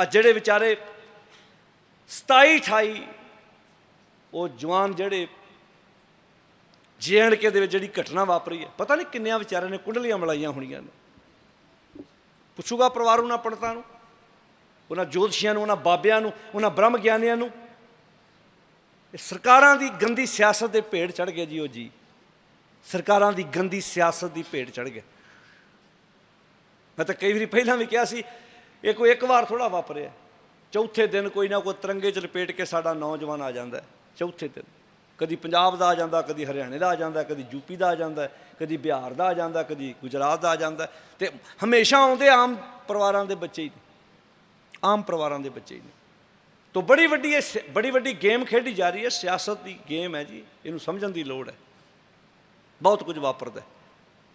ਆ ਜਿਹੜੇ ਵਿਚਾਰੇ 27 28 ਉਹ ਜਵਾਨ ਜਿਹੜੇ ਕੇ ਦੇ ਵਿੱਚ ਜਿਹੜੀ ਘਟਨਾ ਵਾਪਰੀ ਹੈ, ਪਤਾ ਨਹੀਂ ਕਿੰਨਿਆਂ ਵਿਚਾਰਿਆਂ ਨੇ ਕੁੰਡਲੀਆਂ ਮਲਾਈਆਂ ਹੋਣੀਆਂ ਨੇ। ਪੁੱਛੂਗਾ ਪਰਿਵਾਰ ਉਹਨਾਂ ਪੰਡਤਾਂ ਨੂੰ, ਉਹਨਾਂ ਜੋਤਸ਼ੀਆਂ ਨੂੰ, ਉਹਨਾਂ ਬਾਬਿਆਂ ਨੂੰ, ਉਹਨਾਂ ਬ੍ਰਹਮ ਗਿਆਨੀਆਂ ਨੂੰ। ਇਹ ਸਰਕਾਰਾਂ ਦੀ ਗੰਦੀ ਸਿਆਸਤ ਦੇ ਭੇਡ ਚੜ ਗਏ ਜੀ ਉਹ ਜੀ। ਸਰਕਾਰਾਂ ਦੀ ਗੰਦੀ ਸਿਆਸਤ ਦੀ ਭੇਡ ਚੜ ਗਏ। ਮੈਂ ਤਾਂ ਕਈ ਵਾਰੀ ਪਹਿਲਾਂ ਵੀ ਕਿਹਾ ਸੀ ਇਹ ਕੋਈ ਇੱਕ ਵਾਰ ਥੋੜਾ ਵਾਪਰਿਆ। ਚੌਥੇ ਦਿਨ ਕੋਈ ਨਾ ਕੋਈ ਤਿਰੰਗੇ 'ਚ ਲਪੇਟ ਕੇ ਸਾਡਾ ਨੌਜਵਾਨ ਆ ਜਾਂਦਾ ਚੌਥੇ ਦਿਨ। ਕਦੀ ਪੰਜਾਬ ਦਾ ਆ ਜਾਂਦਾ, ਕਦੀ ਹਰਿਆਣੇ ਦਾ ਆ ਜਾਂਦਾ, ਕਦੀ ਯੂਪੀ ਦਾ ਆ ਜਾਂਦਾ, ਕਦੀ ਬਿਹਾਰ ਦਾ ਆ ਜਾਂਦਾ, ਕਦੀ ਗੁਜਰਾਤ ਦਾ ਆ ਜਾਂਦਾ। ਤੇ ਹਮੇਸ਼ਾ ਆਉਂਦੇ ਆਮ ਪਰਿਵਾਰਾਂ ਦੇ ਬੱਚੇ ਹੀ ਆਮ ਪਰਿਵਾਰਾਂ ਦੇ ਬੱਚੇ ਹੀ ਨੇ। ਤੋ ਬੜੀ ਵੱਡੀ ਇਹ ਸ- ਬੜੀ ਵੱਡੀ ਗੇਮ ਖੇਡੀ ਜਾ ਰਹੀ ਹੈ। ਸਿਆਸਤ ਦੀ ਗੇਮ ਹੈ ਜੀ। ਇਹਨੂੰ ਸਮਝਣ ਦੀ ਲੋੜ ਹੈ। ਬਹੁਤ ਕੁਝ ਵਾਪਰਦਾ ਹੈ।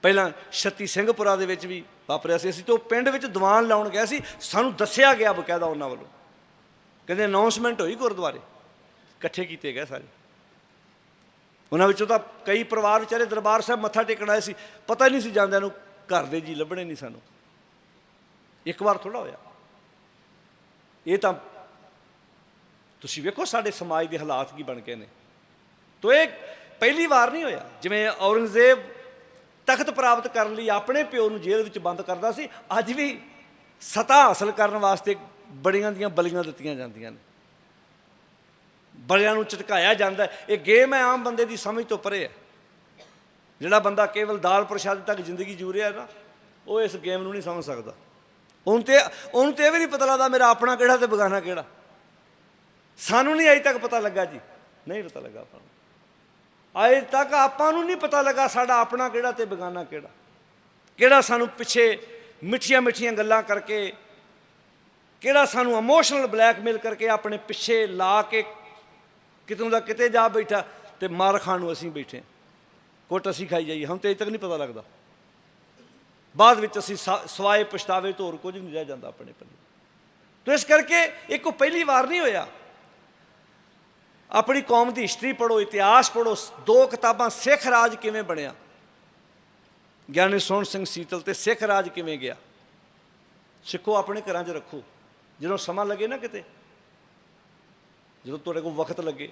ਪਹਿਲਾਂ ਛੱਤੀ ਸਿੰਘਪੁਰਾ ਦੇ ਵਿੱਚ ਵੀ ਵਾਪਰਿਆ ਸੀ। ਅਸੀਂ ਤੋਂ ਪਿੰਡ ਵਿੱਚ ਦੀਵਾਨ ਲਾਉਣ ਗਏ ਸੀ। ਸਾਨੂੰ ਦੱਸਿਆ ਗਿਆ ਬਕਾਇਦਾ ਉਹਨਾਂ ਵੱਲੋਂ। ਕਹਿੰਦੇ ਅਨਾਉਂਸਮੈਂਟ ਹੋਈ ਗੁਰਦੁਆਰੇ। ਇਕੱਠੇ ਕੀਤੇ ਗਏ ਸਾਰੇ। ਉਹਨਾਂ ਵਿੱਚੋਂ ਤਾਂ ਕਈ ਪਰਿਵਾਰ ਵਿਚਾਰੇ ਦਰਬਾਰ ਸਾਹਿਬ ਮੱਥਾ ਟੇਕਣ ਆਏ ਸੀ। ਪਤਾ ਹੀ ਨਹੀਂ ਸੀ ਜਾਂਦਿਆਂ ਨੂੰ ਘਰ ਦੇ ਜੀ ਲੱਭਣੇ ਨਹੀਂ ਸਾਨੂੰ। ਇੱਕ ਵਾਰ ਥੋੜਾ ਹੋਇਆ। ਇਹ ਤਾਂ ਤੁਸੀਂ ਵੇਖੋ ਸਾਡੇ ਸਮਾਜ ਦੇ ਹਾਲਾਤ ਕੀ ਬਣ ਗਏ ਨੇ। ਤੋ ਇਹ ਪਹਿਲੀ ਵਾਰ ਨਹੀਂ ਹੋਇਆ। ਜਿਵੇਂ ਔਰੰਗਜ਼ੇਬ ਤਖਤ ਪ੍ਰਾਪਤ ਕਰਨ ਲਈ ਆਪਣੇ ਪਿਓ ਨੂੰ ਜੇਲ੍ਹ ਵਿੱਚ ਬੰਦ ਕਰਦਾ ਸੀ। ਅੱਜ ਵੀ ਸਤਾ ਹਾਸਲ ਕਰਨ ਵਾਸਤੇ ਬੜੀਆਂ ਦੀਆਂ ਬਲੀਆਂ ਦਿੱਤੀਆਂ ਜਾਂਦੀਆਂ ਨੇ। ਬੜਿਆਂ ਨੂੰ ਝਟਕਾਇਆ ਜਾਂਦਾ ਇਹ ਗੇਮ ਹੈ, ਆਮ ਬੰਦੇ ਦੀ ਸਮਝ ਤੋਂ ਪਰੇ ਹੈ। ਜਿਹੜਾ ਬੰਦਾ ਕੇਵਲ ਦਾਲ ਪ੍ਰਸ਼ਾਦ ਤੱਕ ਜ਼ਿੰਦਗੀ ਜੂ ਰਿਹਾ ਨਾ, ਉਹ ਇਸ ਗੇਮ ਨੂੰ ਨਹੀਂ ਸਮਝ ਸਕਦਾ। ਉਹਨੂੰ ਤੇ ਉਹਨੂੰ ਤੇ ਇਹ ਵੀ ਨਹੀਂ ਪਤਾ ਲੱਗਦਾ ਮੇਰਾ ਆਪਣਾ ਕਿਹੜਾ ਤੇ ਬਗਾਨਾ ਕਿਹੜਾ। ਸਾਨੂੰ ਨਹੀਂ ਅਜੇ ਤੱਕ ਪਤਾ ਲੱਗਾ ਜੀ। ਨਹੀਂ ਪਤਾ ਲੱਗਾ ਆਪਾਂ ਨੂੰ। ਅਜੇ ਤੱਕ ਆਪਾਂ ਨੂੰ ਨਹੀਂ ਪਤਾ ਲੱਗਾ ਸਾਡਾ ਆਪਣਾ ਕਿਹੜਾ ਤੇ ਬੇਗਾਨਾ ਕਿਹੜਾ। ਕਿਹੜਾ ਸਾਨੂੰ ਪਿੱਛੇ ਮਿੱਠੀਆਂ ਮਿੱਠੀਆਂ ਗੱਲਾਂ ਕਰਕੇ, ਕਿਹੜਾ ਸਾਨੂੰ ਇਮੋਸ਼ਨਲ ਬਲੈਕਮੇਲ ਕਰਕੇ ਆਪਣੇ ਪਿੱਛੇ ਲਾ ਕੇ ਕਿਤੋਂ ਦਾ ਕਿਤੇ ਜਾ ਬੈਠਾ ਤੇ ਮਾਰ ਖਾਣ ਨੂੰ ਅਸੀਂ ਬੈਠੇ ਹਾਂ। ਕੁੱਟ ਅਸੀਂ ਖਾਈ ਜਾਈਏ, ਹੁਣ ਤੇ ਅਜੇ ਤੱਕ ਨਹੀਂ ਪਤਾ ਲੱਗਦਾ। ਬਾਅਦ ਵਿੱਚ ਅਸੀਂ ਸਾ- ਸਵਾਏ ਪਛਤਾਵੇ ਤੋਂ ਹੋਰ ਕੁਝ ਨਹੀਂ ਰਹਿ ਜਾਂਦਾ ਆਪਣੇ ਪੱਲੇ ਤੋ ਇਸ ਕਰਕੇ ਇਹ ਕੋਈ ਪਹਿਲੀ ਵਾਰ ਨਹੀਂ ਹੋਇਆ। ਆਪਣੀ ਕੌਮ ਦੀ ਹਿਸਟਰੀ ਪੜੋ ਇਤਿਹਾਸ ਪੜੋ ਦੋ ਕਿਤਾਬਾਂ ਸਿੱਖ ਰਾਜ ਕਿਵੇਂ ਬਣਿਆ? ਗਿਆਨੀ ਸੋਹਣ ਸਿੰਘ ਸੀਤਲ ਤੇ ਸਿੱਖ ਰਾਜ ਕਿਵੇਂ ਗਿਆ? ਸਿੱਖੋ, ਆਪਣੇ ਘਰਾਂ 'ਚ ਰੱਖੋ। ਜਦੋਂ ਸਮਾਂ ਲੱਗੇ ਨਾ ਕਿਤੇ, ਜਦੋਂ ਤੁਹਾਡੇ ਕੋਲ ਵਕਤ ਲੱਗੇ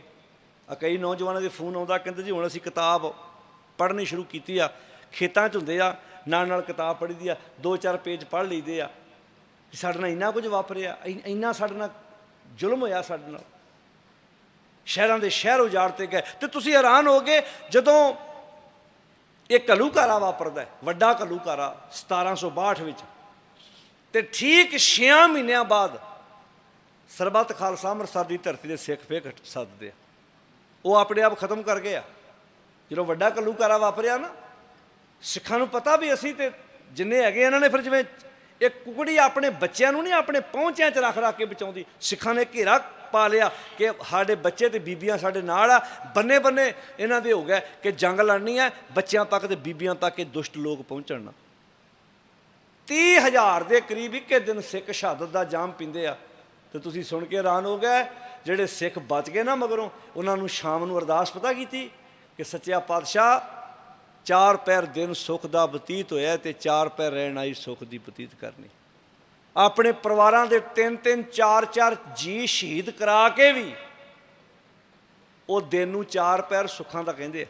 ਆ ਕਈ ਨੌਜਵਾਨਾਂ ਦੇ ਫੋਨ ਆਉਂਦਾ, ਕਹਿੰਦੇ ਜੀ ਹੁਣ ਅਸੀਂ ਕਿਤਾਬ ਪੜ੍ਹਨੀ ਸ਼ੁਰੂ ਕੀਤੀ ਆ, ਖੇਤਾਂ 'ਚ ਹੁੰਦੇ ਆ, ਨਾਲ ਨਾਲ ਕਿਤਾਬ ਪੜ੍ਹੀ ਦੀ ਆ, ਦੋ ਚਾਰ ਪੇਜ ਪੜ੍ਹ ਲਈਦੇ ਆ ਸਾਡੇ ਨਾਲ ਇੰਨਾ ਕੁਝ ਵਾਪਰਿਆ, ਇ- ਇੰਨਾ ਸਾਡੇ ਨਾਲ ਜ਼ੁਲਮ ਹੋਇਆ ਸਾਡੇ ਨਾਲ। ਸ਼ਹਿਰਾਂ ਦੇ ਸ਼ਹਿਰ ਉਜਾੜਤੇ ਗਏ ਤੇ ਤੁਸੀਂ ਹੈਰਾਨ ਹੋਗੇ ਜਦੋਂ ਇਹ ਘੱਲੂਘਾਰਾ ਵਾਪਰਦਾ ਵੱਡਾ ਘੱਲੂਘਾਰਾ 1762 ਵਿੱਚ। ਤੇ ਠੀਕ 6 ਮਹੀਨਿਆਂ ਬਾਅਦ ਸਰਬੱਤ ਖਾਲਸਾ ਅੰਮ੍ਰਿਤਸਰ ਦੀ ਧਰਤੀ ਦੇ ਸਿੱਖ ਫੇਰ ਸੱਦਦੇ ਆ। ਉਹ ਆਪਣੇ ਆਪ ਖਤਮ ਕਰ ਗਏ ਆ। ਜਦੋਂ ਵੱਡਾ ਘੱਲੂਘਾਰਾ ਵਾਪਰਿਆ ਨਾ, ਸਿੱਖਾਂ ਨੂੰ ਪਤਾ ਵੀ ਅਸੀਂ ਤੇ ਜਿੰਨੇ ਹੈਗੇ ਇਹਨਾਂ ਨੇ ਫਿਰ ਜਿਵੇਂ ਇਹ ਕੁਕੜੀ ਆਪਣੇ ਬੱਚਿਆਂ ਨੂੰ ਨਹੀਂ ਆਪਣੇ ਪਹੁੰਚਿਆਂ 'ਚ ਰੱਖ ਰੱਖ ਕੇ ਬਚਾਉਂਦੀ, ਸਿੱਖਾਂ ਨੇ ਘੇਰਾ ਪਾ ਲਿਆ ਕਿ ਸਾਡੇ ਬੱਚੇ ਤੇ ਬੀਬੀਆਂ ਸਾਡੇ ਨਾਲ ਆ। ਬੰਨੇ ਬੰਨੇ ਇਹਨਾਂ ਦੇ ਹੋ ਗਏ ਕਿ ਜੰਗ ਲੜਨੀ ਹੈ, ਬੱਚਿਆਂ ਤੱਕ ਤੇ ਬੀਬੀਆਂ ਤੱਕ ਇਹ ਦੁਸ਼ਟ ਲੋਕ ਪਹੁੰਚਣ ਨਾ। 30000 ਦੇ ਕਰੀਬ ਇੱਕੇ ਦਿਨ ਸਿੱਖ ਸ਼ਹਾਦਤ ਦਾ ਜਾਮ ਪੀਂਦੇ ਆ। ਤੇ ਤੁਸੀਂ ਸੁਣ ਕੇ ਹੈਰਾਨ ਹੋ ਗਏ, ਜਿਹੜੇ ਸਿੱਖ ਬਚ ਗਏ ਨਾ ਮਗਰੋਂ, ਉਹਨਾਂ ਨੂੰ ਸ਼ਾਮ ਨੂੰ ਅਰਦਾਸ ਪਤਾ ਕੀਤੀ ਕਿ ਸੱਚਿਆ ਪਾਤਸ਼ਾਹ, ਚਾਰ ਪੈਰ ਦਿਨ ਸੁਖ ਦਾ ਬਤੀਤ ਹੋਇਆ ਤੇ ਚਾਰ ਪੈਰ ਰਹਿਣ ਆਈ ਸੁਖ ਦੀ ਬਤੀਤ ਕਰਨੀ। ਆਪਣੇ ਪਰਿਵਾਰਾਂ ਦੇ ਤਿੰਨ ਤਿੰਨ, ਚਾਰ ਚਾਰ ਜੀ ਸ਼ਹੀਦ ਕਰਾ ਕੇ ਵੀ ਉਹ ਦਿਨ ਨੂੰ ਚਾਰ ਪੈਰ ਸੁੱਖਾਂ ਦਾ ਕਹਿੰਦੇ ਆ।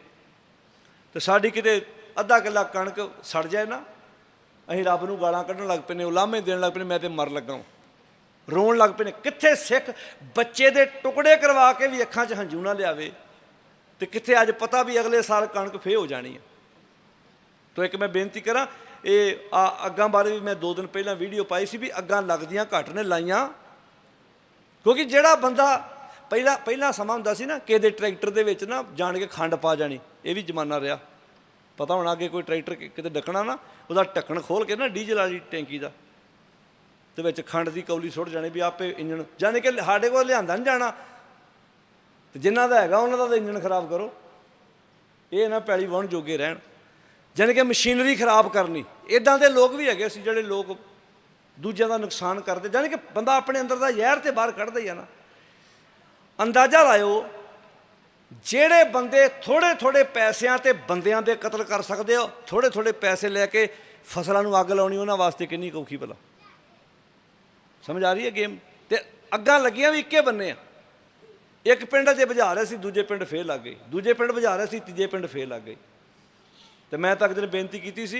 ਤੇ ਸਾਡੀ ਕਿਤੇ ਅੱਧਾ ਕਿੱਲਾ ਕਣਕ ਸੜ ਜਾਏ ਨਾ, ਅਸੀਂ ਰੱਬ ਨੂੰ ਗਾਲਾਂ ਕੱਢਣ ਲੱਗ ਪਏ ਨੇ ਉਲਾਮੇ ਦੇਣ ਲੱਗ ਪਏ ਨੇ ਮੈਂ ਤੇ ਮਰ ਲੱਗਾ ਰੋਣ ਲੱਗ ਪਏ ਨੇ ਕਿੱਥੇ ਸਿੱਖ ਬੱਚੇ ਦੇ ਟੁਕੜੇ ਕਰਵਾ ਕੇ ਵੀ ਅੱਖਾਂ 'ਚ ਹੰਝੂ ਨਾ ਲਿਆਵੇ ਤੇ ਕਿੱਥੇ ਅੱਜ ਪਤਾ ਵੀ ਅਗਲੇ ਸਾਲ ਕਣਕ ਫੇ ਹੋ ਜਾਣੀ ਹੈ। ਤੋ ਇੱਕ ਮੈਂ ਬੇਨਤੀ ਕਰਾਂ ਇਹ ਆ ਅੱਗਾਂ ਬਾਰੇ ਵੀ ਮੈਂ ਦੋ ਦਿਨ ਪਹਿਲਾਂ ਵੀਡੀਓ ਪਾਈ ਸੀ ਵੀ ਅੱਗਾਂ ਲੱਗਦੀਆਂ ਘੱਟ ਨੇ ਲਾਈਆਂ। ਕਿਉਂਕਿ ਜਿਹੜਾ ਬੰਦਾ ਪਹਿਲਾਂ ਪਹਿਲਾਂ ਸਮਾਂ ਹੁੰਦਾ ਸੀ ਨਾ ਕਿ ਟਰੈਕਟਰ ਦੇ ਵਿੱਚ ਨਾ ਜਾਣ ਕੇ ਖੰਡ ਪਾ ਜਾਣੀ, ਇਹ ਵੀ ਜ਼ਮਾਨਾ ਰਿਹਾ। ਪਤਾ ਹੋਣਾ ਅੱਗੇ ਕੋਈ ਟਰੈਕਟਰ ਕਿ- ਕਿਤੇ ਡੱਕਣਾ ਨਾ, ਉਹਦਾ ਢੱਕਣ ਖੋਲ ਕੇ ਨਾ ਡੀਜ਼ਲ ਵਾਲੀ ਟੈਂਕੀ ਦਾ। ਤੇ ਵਿੱਚ ਖੰਡ ਦੀ ਕੌਲੀ ਸੁੱਟ ਜਾਣੀ ਵੀ ਆਪੇ ਇੰਜਣ, ਜਾਣੇ ਕਿ ਸਾਡੇ ਕੋਲ ਲਿਆਂਦਾ ਨਹੀਂ ਜਾਣਾ। ਤੇ ਜਿਨ੍ਹਾਂ ਦਾ ਹੈਗਾ, ਉਹਨਾਂ ਦਾ ਤਾਂ ਇੰਜਣ ਖਰਾਬ ਕਰੋ। ਇਹ ਨਾ ਪੈਲੀ ਵਾਹਣ ਜੋਗੇ ਰਹਿਣ। ਜਾਣੀ ਕਿ ਮਸ਼ੀਨਰੀ ਖਰਾਬ ਕਰਨੀ। ਇਦਾਂ ਦੇ ਲੋਕ ਵੀ ਹੈਗੇ ਸੀ ਜਿਹੜੇ ਲੋਕ ਦੂਜਿਆਂ ਦਾ ਨੁਕਸਾਨ ਕਰਦੇ। ਜਾਣੀ ਕਿ ਬੰਦਾ ਆਪਣੇ ਅੰਦਰ ਦਾ ਜ਼ਹਿਰ ਤੇ ਬਾਹਰ ਕੱਢਦਾ ਹੀ ਆ ਨਾ। ਅੰਦਾਜ਼ਾ ਲਾਇਓ, ਜਿਹੜੇ ਬੰਦੇ ਥੋੜੇ ਥੋੜੇ ਪੈਸਿਆਂ ਤੇ ਬੰਦਿਆਂ ਦੇ ਕਤਲ ਕਰ ਸਕਦੇ ਹੋ ਥੋੜੇ ਥੋੜੇ ਪੈਸੇ ਲੈ ਕੇ ਫਸਲਾਂ ਨੂੰ ਅੱਗ ਲਾਉਣੀ, ਉਹਨਾਂ ਵਾਸਤੇ ਕਿੰਨੀ ਕੁ ਔਖੀ ਭਲਾ। ਸਮਝ ਆ ਰਹੀ ਹੈ ਗੇਮ? ਅੱਗਾਂ ਲੱਗੀਆਂ ਵੀ ਇੱਕੇ ਬੰਨੇ ਆ। ਇੱਕ ਪਿੰਡ ਜੇ ਬੁਝਾ ਰਿਹਾ ਸੀ, ਦੂਜੇ ਪਿੰਡ ਫੇਰ ਲੱਗ ਗਈ ਦੂਜੇ ਪਿੰਡ ਬੁਝਾ ਰਿਹਾ ਸੀ, ਤੀਜੇ ਪਿੰਡ ਫੇਰ ਲੱਗ ਗਈ ਤੇ ਮੈਂ ਤਾਂ ਇੱਕ ਦਿਨ ਬੇਨਤੀ ਕੀਤੀ ਸੀ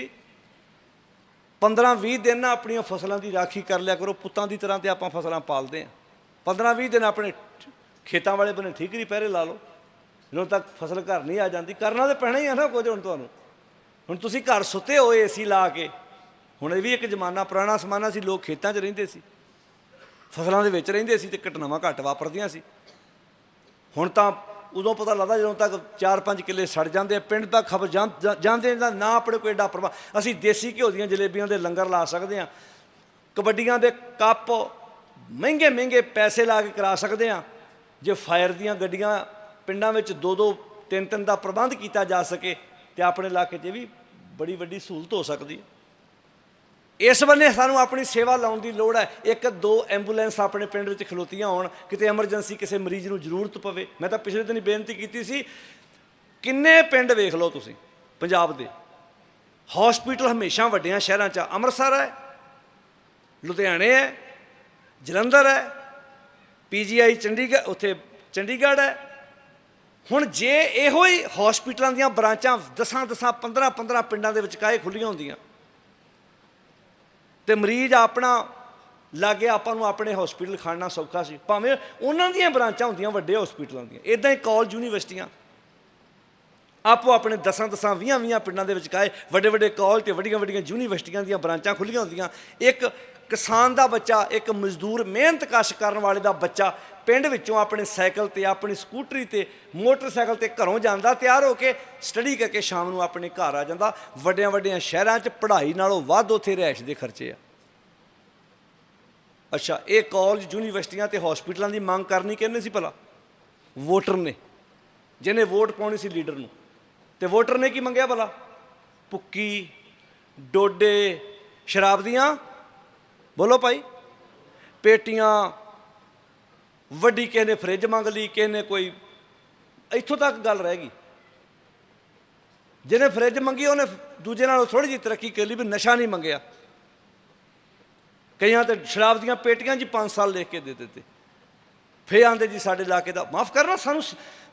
15-20 ਦਿਨ ਨਾ ਆਪਣੀਆਂ ਫਸਲਾਂ ਦੀ ਰਾਖੀ ਕਰ ਲਿਆ ਕਰੋ, ਪੁੱਤਾਂ ਦੀ ਤਰ੍ਹਾਂ ਤੇ ਆਪਾਂ ਫਸਲਾਂ ਪਾਲਦੇ ਆ 15-20 ਦਿਨ ਆਪਣੇ ਖੇਤਾਂ ਵਾਲੇ ਬਨੇ ਠੀਕਰੀ ਪਹਿਰੇ ਲਾ ਲਓ। ਜਦੋਂ ਤੱਕ ਫਸਲ ਘਰ ਨਹੀਂ ਆ ਜਾਂਦੀ, ਕਰਨਾ ਤੇ ਪੈਣਾ ਹੀ ਆ ਨਾ ਕੁਝ ਹੁਣ ਤੁਹਾਨੂੰ। ਹੁਣ ਤੁਸੀਂ ਘਰ ਸੁੱਤੇ ਹੋਏ ਏਸੀ ਲਾ ਕੇ, ਹੁਣ ਇਹ ਵੀ ਇੱਕ ਜ਼ਮਾਨਾ, ਪੁਰਾਣਾ ਸਮਾਨਾ ਸੀ, ਲੋਕ ਖੇਤਾਂ 'ਚ ਰਹਿੰਦੇ ਸੀ। ਫਸਲਾਂ ਦੇ ਵਿੱਚ ਰਹਿੰਦੇ ਸੀ ਤੇ ਘਟਨਾਵਾਂ ਘੱਟ ਵਾਪਰਦੀਆਂ ਸੀ। ਹੁਣ ਤਾਂ ਉਦੋਂ ਪਤਾ ਲੱਗਦਾ ਜਦੋਂ ਤੱਕ 4-5 ਕਿੱਲੇ ਸੜ ਜਾਂਦੇ ਆ, ਪਿੰਡ ਤੱਕ ਖਬਰ ਜਾਂਦੇ ਦਾ ਨਾ ਆਪਣੇ ਕੋਈ ਏਡਾ ਪ੍ਰਭਾਵ। ਅਸੀਂ ਦੇਸੀ ਘਿਓ ਦੀਆਂ ਜਲੇਬੀਆਂ ਦੇ ਲੰਗਰ ਲਾ ਸਕਦੇ ਆ, ਕਬੱਡੀਆਂ ਦੇ ਕੱਪ ਮਹਿੰਗੇ ਮਹਿੰਗੇ ਪੈਸੇ ਲਾ ਕੇ ਕਰਾ ਸਕਦੇ ਆ, ਜੇ ਫਾਇਰ ਦੀਆਂ ਗੱਡੀਆਂ ਪਿੰਡਾਂ ਵਿੱਚ ਦੋ ਦੋ ਤਿੰਨ ਤਿੰਨ ਦਾ ਪ੍ਰਬੰਧ ਕੀਤਾ ਜਾ ਸਕੇ ਤੇ ਆਪਣੇ ਇਲਾਕੇ 'ਚ ਵੀ ਬੜੀ ਵੱਡੀ ਸਹੂਲਤ ਹੋ ਸਕਦੀ ਹੈ। ਇਸ ਬੰਨੇ ਸਾਨੂੰ ਆਪਣੀ ਸੇਵਾ ਲਾਉਣ ਦੀ ਲੋੜ ਹੈ। ਇੱਕ, ਦੋ ਐਂਬੂਲੈਂਸ ਆਪਣੇ ਪਿੰਡ ਵਿੱਚ ਖਲੋਤੀਆਂ ਹੋਣ, ਕਿਤੇ ਐਮਰਜੈਂਸੀ ਕਿਸੇ ਮਰੀਜ਼ ਨੂੰ ਜ਼ਰੂਰਤ ਪਵੇ। ਮੈਂ ਤਾਂ ਪਿਛਲੇ ਦਿਨ ਹੀ ਬੇਨਤੀ ਕੀਤੀ ਸੀ, ਕਿੰਨੇ ਪਿੰਡ ਵੇਖ ਲਓ ਤੁਸੀਂ, ਪੰਜਾਬ ਦੇ। ਹਸਪੀਟਲ ਹਮੇਸ਼ਾ ਵੱਡਿਆਂ ਸ਼ਹਿਰਾਂ 'ਚ ਅੰਮ੍ਰਿਤਸਰ ਹੈ, ਲੁਧਿਆਣੇ ਹੈ, ਜਲੰਧਰ ਹੈ, ਪੀਜੀਆਈ ਚੰਡੀਗੜ੍ਹ, ਉੱਥੇ ਚੰਡੀਗੜ੍ਹ ਹੈ। ਹੁਣ ਜੇ ਇਹੋ ਹੀ ਹਸਪੀਟਲਾਂ ਦੀਆਂ ਬ੍ਰਾਂਚਾਂ ਦਸਾਂ ਦਸਾਂ 15 15 ਪਿੰਡਾਂ ਦੇ ਵਿੱਚ ਕਾਏ ਖੁੱਲੀਆਂ ਹੁੰਦੀਆਂ ਤੇ ਮਰੀਜ਼ ਆਪਣਾ ਲਾਗੇ ਆਪਾਂ ਨੂੰ ਆਪਣੇ ਹਸਪੀਟਲ ਖਾਣਾ ਸੌਖਾ ਸੀ। ਭਾਵੇਂ ਉਹਨਾਂ ਦੀਆਂ ਬ੍ਰਾਂਚਾਂ ਹੁੰਦੀਆਂ, ਵੱਡੇ ਹਸਪੀਟਲਾਂ ਦੀਆਂ ਇਦਾਂ ਹੀ ਕਾਲਜ ਯੂਨੀਵਰਸਿਟੀਆਂ ਆਪੋ ਆਪਣੇ ਦਸਾਂ ਦਸਾਂ 20 20 ਪਿੰਡਾਂ ਦੇ ਵਿੱਚ ਕਾਏ ਵੱਡੇ ਵੱਡੇ ਕਾਲਜ ਤੇ ਵੱਡੀਆਂ ਵੱਡੀਆਂ ਯੂਨੀਵਰਸਿਟੀਆਂ ਦੀਆਂ ਬ੍ਰਾਂਚਾਂ ਖੁੱਲੀਆਂ ਹੁੰਦੀਆਂ। ਇੱਕ ਕਿਸਾਨ ਦਾ ਬੱਚਾ, ਇੱਕ ਮਜ਼ਦੂਰ ਮਿਹਨਤ ਕਸ਼ ਕਰਨ ਵਾਲੇ ਦਾ ਬੱਚਾ ਪਿੰਡ ਵਿੱਚੋਂ ਆਪਣੇ ਸਾਈਕਲ ਤੇ, ਆਪਣੀ ਸਕੂਟਰੀ ਤੇ, ਮੋਟਰਸਾਈਕਲ ਤੇ ਘਰੋਂ ਜਾਂਦਾ, ਤਿਆਰ ਹੋ ਕੇ ਸਟੱਡੀ ਕਰਕੇ ਸ਼ਾਮ ਨੂੰ ਆਪਣੇ ਘਰ ਆ ਜਾਂਦਾ। ਵੱਡਿਆਂ ਵੱਡਿਆਂ ਸ਼ਹਿਰਾਂ 'ਚ ਪੜ੍ਹਾਈ ਨਾਲੋਂ ਵੱਧ ਉੱਥੇ ਰਿਹਾਇਸ਼ ਦੇ ਖਰਚੇ ਆ। ਅੱਛਾ, ਇਹ ਕਾਲਜ ਯੂਨੀਵਰਸਿਟੀਆਂ ਤੇ ਹਸਪੀਟਲਾਂ ਦੀ ਮੰਗ ਕਰਨੀ ਕਿਹਨੇ ਸੀ ਭਲਾ? ਵੋਟਰ ਨੇ। ਜਿਹਨੇ ਵੋਟ ਪਾਉਣੀ ਸੀ ਲੀਡਰ ਨੂੰ। ਤੇ ਵੋਟਰ ਨੇ ਕੀ ਮੰਗਿਆ ਭਲਾ? ਪੁੱਕੀ ਡੋਡੇ, ਸ਼ਰਾਬ ਦੀਆਂ ਬੋਲੋ ਭਾਈ। ਪੇਟੀਆਂ ਵੱਡੀ ਕਿਸੇ ਨੇ ਫ੍ਰਿਜ ਮੰਗ ਲਈ, ਕਿਸੇ ਨੇ ਕੋਈ, ਇੱਥੋਂ ਤੱਕ ਗੱਲ ਰਹਿ ਗਈ। ਜਿਹਨੇ ਫ੍ਰਿਜ ਮੰਗੀ, ਉਹਨੇ ਦੂਜੇ ਨਾਲੋਂ ਥੋੜੀ ਜਿਹੀ ਤਰੱਕੀ ਕਰ ਲਈ ਵੀ ਨਸ਼ਾ ਨਹੀਂ ਮੰਗਿਆ। ਕਈਆਂ ਤੇ ਸ਼ਰਾਬ ਦੀਆਂ ਪੇਟੀਆਂ ਜੀ 5 ਸਾਲ ਲਿਖ ਕੇ ਦੇ ਦਿੱਤੇ। ਫੇ ਆਂਦੇ ਜੀ ਸਾਡੇ ਇਲਾਕੇ ਦਾ, ਮਾਫ ਕਰਨਾ ਸਾਨੂੰ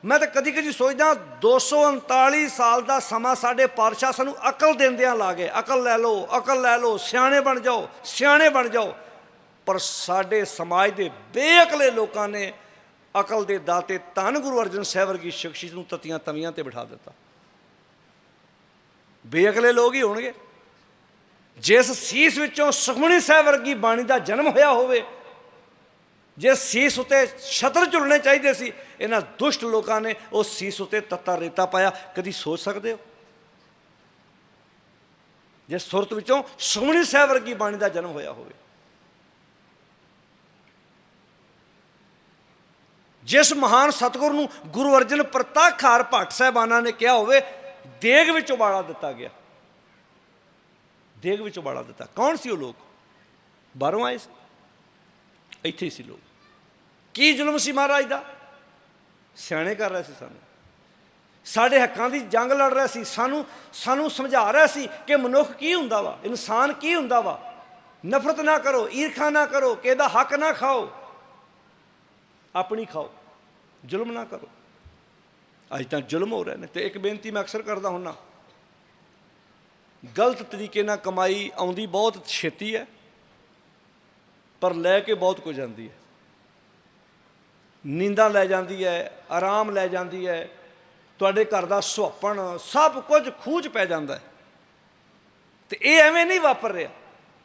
ਮੈਂ ਤਾਂ ਕਦੀ ਕਦੀ ਸੋਚਦਾ 239 ਸਾਲ ਦਾ ਸਮਾਂ ਸਾਡੇ ਪਾਤਸ਼ਾਹ ਸਾਨੂੰ ਅਕਲ ਦਿੰਦਿਆਂ ਲਾ ਗਏ, ਅਕਲ ਲੈ ਲਓ, ਅਕਲ ਲੈ ਲਓ, ਸਿਆਣੇ ਬਣ ਜਾਓ, ਸਿਆਣੇ ਬਣ ਜਾਓ। ਪਰ ਸਾਡੇ ਸਮਾਜ ਦੇ ਬੇਅਕਲੇ ਲੋਕਾਂ ਨੇ ਅਕਲ ਦੇ ਦਾਤੇ ਧੰਨ ਗੁਰੂ ਅਰਜਨ ਸਾਹਿਬ ਵਰਗੀ ਸ਼ਖਸੀਅਤ ਨੂੰ ਤਤੀਆਂ ਤਵੀਆਂ ਤੇ ਬਿਠਾ ਦਿੱਤਾ। ਬੇਅਕਲੇ ਲੋਕ ਹੀ ਹੋਣਗੇ। ਜਿਸ ਸੀਸ ਵਿੱਚੋਂ ਸੁਖਮਣੀ ਸਾਹਿਬ ਵਰਗੀ ਬਾਣੀ ਦਾ ਜਨਮ ਹੋਇਆ ਹੋਵੇ ਜੇ ਸੀਸ ਉਤੇ ਛਤਰ ਝੁਲਣੇ ਚਾਹੀਦੇ ਸੀ, ਇਹਨਾਂ ਦੁਸ਼ਟ ਲੋਕਾਂ ਨੇ ਉਹ ਸੀਸ ਉਤੇ ਤੱਤਾ ਰੇਤਾ ਪਾਇਆ। ਕਦੀ ਸੋਚ ਸਕਦੇ ਹੋ? ਜੇ ਸੁਰਤ ਵਿੱਚੋਂ ਸੁਖਮਣੀ ਸਾਹਿਬ ਵਰਗੀ ਬਾਣੀ ਦਾ ਜਨਮ ਹੋਇਆ ਹੋਵੇ। ਜਿਸ ਮਹਾਨ ਸਤਿਗੁਰ ਨੂੰ ਗੁਰੂ ਅਰਜਨ ਪ੍ਰਤਾਖਾਰ ਭੱਟ ਸਾਹਿਬਾਨਾਂ ਨੇ ਕਿਹਾ ਹੋਵੇ, ਦੇਗ ਵਿੱਚ ਉਬਾਲਾ ਦਿੱਤਾ ਗਿਆ। ਦੇਗ ਵਿੱਚ ਉਬਾਲਾ ਦਿੱਤਾ। ਕੌਣ ਸੀ ਉਹ ਲੋਕ? ਬਾਹਰੋਂ ਆਏ ਸੀ। ਇੱਥੇ ਹੀ ਸੀ ਲੋਕ। ਕੀ ਜ਼ੁਲਮ ਸੀ ਮਹਾਰਾਜ ਦਾ? ਸਿਆਣੇ ਕਰ ਰਿਹਾ ਸੀ ਸਾਨੂੰ। ਸਾਡੇ ਹੱਕਾਂ ਦੀ ਜੰਗ ਲੜ ਰਿਹਾ ਸੀ। ਸਾਨੂੰ ਸਾਨੂੰ ਸਮਝਾ ਰਿਹਾ ਸੀ ਕਿ ਮਨੁੱਖ ਕੀ ਹੁੰਦਾ ਵਾ, ਇਨਸਾਨ ਕੀ ਹੁੰਦਾ ਵਾ। ਨਫ਼ਰਤ ਨਾ ਕਰੋ, ਈਰਖਾ ਨਾ ਕਰੋ, ਕਿਸੇ ਦਾ ਹੱਕ ਨਾ ਖਾਓ। ਆਪਣੀ ਖਾਓ। ਜ਼ੁਲਮ ਨਾ ਕਰੋ। ਅੱਜ ਤਾਂ ਜ਼ੁਲਮ ਹੋ ਰਹੇ ਨੇ। ਤੇ ਇੱਕ ਬੇਨਤੀ ਮੈਂ ਅਕਸਰ ਕਰਦਾ ਹੁੰਨਾ। ਗਲਤ ਤਰੀਕੇ ਨਾਲ ਕਮਾਈ ਆਉਂਦੀ ਬਹੁਤ ਛੇਤੀ ਹੈ, ਪਰ ਲੈ ਕੇ ਬਹੁਤ ਕੁਝ ਜਾਂਦੀ ਹੈ। ਨੀਂਦਾਂ ਲੈ ਜਾਂਦੀ ਹੈ, ਆਰਾਮ ਲੈ ਜਾਂਦੀ ਹੈ। ਤੁਹਾਡੇ ਘਰ ਦਾ ਸੁਹੱਪਣ, ਸਭ ਕੁਝ ਖੂਜ ਪੈ ਜਾਂਦਾ ਹੈ। ਤੇ ਇਹ ਐਵੇਂ ਨਹੀਂ ਵਾਪਰ ਰਿਹਾ।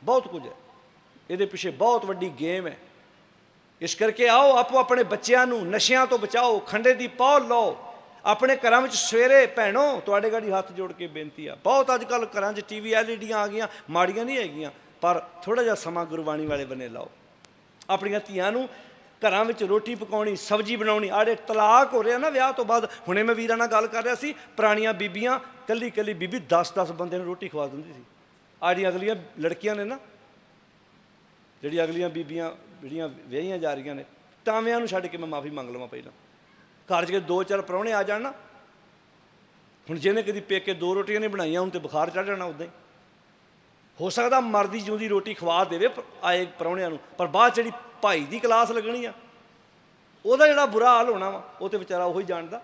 ਬਹੁਤ ਕੁਝ ਹੈ। ਇਹਦੇ ਪਿੱਛੇ ਬਹੁਤ ਵੱਡੀ ਗੇਮ ਹੈ। ਇਸ ਕਰਕੇ ਆਓ, ਆਪੋ ਆਪਣੇ ਬੱਚਿਆਂ ਨੂੰ ਨਸ਼ਿਆਂ ਤੋਂ ਬਚਾਓ, ਖੰਡੇ ਦੀ ਪੌਲ ਲਓ। ਆਪਣੇ ਘਰਾਂ ਵਿੱਚ ਸਵੇਰੇ, ਭੈਣੋ, ਤੁਹਾਡੇ ਗਾੜੀ ਹੱਥ ਜੋੜ ਕੇ ਬੇਨਤੀ ਆ। ਬਹੁਤ ਅੱਜ ਕੱਲ ਘਰਾਂ 'ਚ ਟੀਵੀ ਐਲਈਡੀਆਂ ਆ ਗਈਆਂ, ਮਾੜੀਆਂ ਨਹੀਂ ਹੈਗੀਆਂ, ਪਰ ਥੋੜਾ ਜਿਹਾ ਸਮਾਂ ਗੁਰਬਾਣੀ ਵਾਲੇ ਬੰਨੇ ਲਾਓ। ਆਪਣੀਆਂ ਧੀਆਂ ਨੂੰ ਘਰਾਂ ਵਿੱਚ ਰੋਟੀ ਪਕਾਉਣੀ, ਸਬਜ਼ੀ ਬਣਾਉਣੀ ਆੜੇ ਤਲਾਕ ਹੋ ਰਿਹਾ ਨਾ ਵਿਆਹ ਤੋਂ ਬਾਅਦ, ਹੁਣੇ ਮੈਂ ਵੀਰਾਂ ਨਾਲ ਗੱਲ ਕਰ ਰਿਹਾ ਸੀ, ਪੁਰਾਣੀਆਂ ਬੀਬੀਆਂ ਕੱਲੀ ਕੱਲੀ ਬੀਬੀ 10-10 ਬੰਦੇ ਨੂੰ ਰੋਟੀ ਖਵਾ ਦਿੰਦੀ ਸੀ। ਆੜੀਆਂ ਅਗਲੀਆਂ ਲੜਕੀਆਂ ਨੇ ਨਾ, ਜਿਹੜੀ ਅਗਲੀਆਂ ਬੀਬੀਆਂ, ਜਿਹੜੀਆਂ ਵਿਆਹੀਆਂ ਜਾ ਰਹੀਆਂ ਨੇ, ਤਾਂਵਿਆਂ ਨੂੰ ਛੱਡ ਕੇ ਮੈਂ ਮਾਫੀ ਮੰਗ ਲਵਾਂ ਪਹਿਲਾਂ। ਘਰ 'ਚ ਕੇ ਦੋ ਚਾਰ ਪ੍ਰਾਹੁਣੇ ਆ ਜਾਣ ਨਾ, ਹੁਣ ਜਿਹਨੇ ਕਦੀ ਪੇਕੇ ਦੋ ਰੋਟੀਆਂ ਨਹੀਂ ਬਣਾਈਆਂ ਹੁਣ ਤੇ ਬੁਖਾਰ ਚੜ ਜਾਣਾ ਉਦਾਂ ਹੀ। ਹੋ ਸਕਦਾ ਮਰਦੀ ਜਿਉਂਦੀ ਰੋਟੀ ਖਵਾ ਦੇਵੇ ਆਏ ਪ੍ਰਾਹੁਣਿਆਂ ਨੂੰ, ਪਰ ਬਾਅਦ 'ਚ ਜਿਹੜੀ ਭਾਈ ਦੀ ਕਲਾਸ ਲੱਗਣੀ ਆ, ਉਹਦਾ ਜਿਹੜਾ ਬੁਰਾ ਹਾਲ ਹੋਣਾ ਵਾ, ਉਹ ਤੇ ਵਿਚਾਰਾ ਉਹੀ ਜਾਣਦਾ।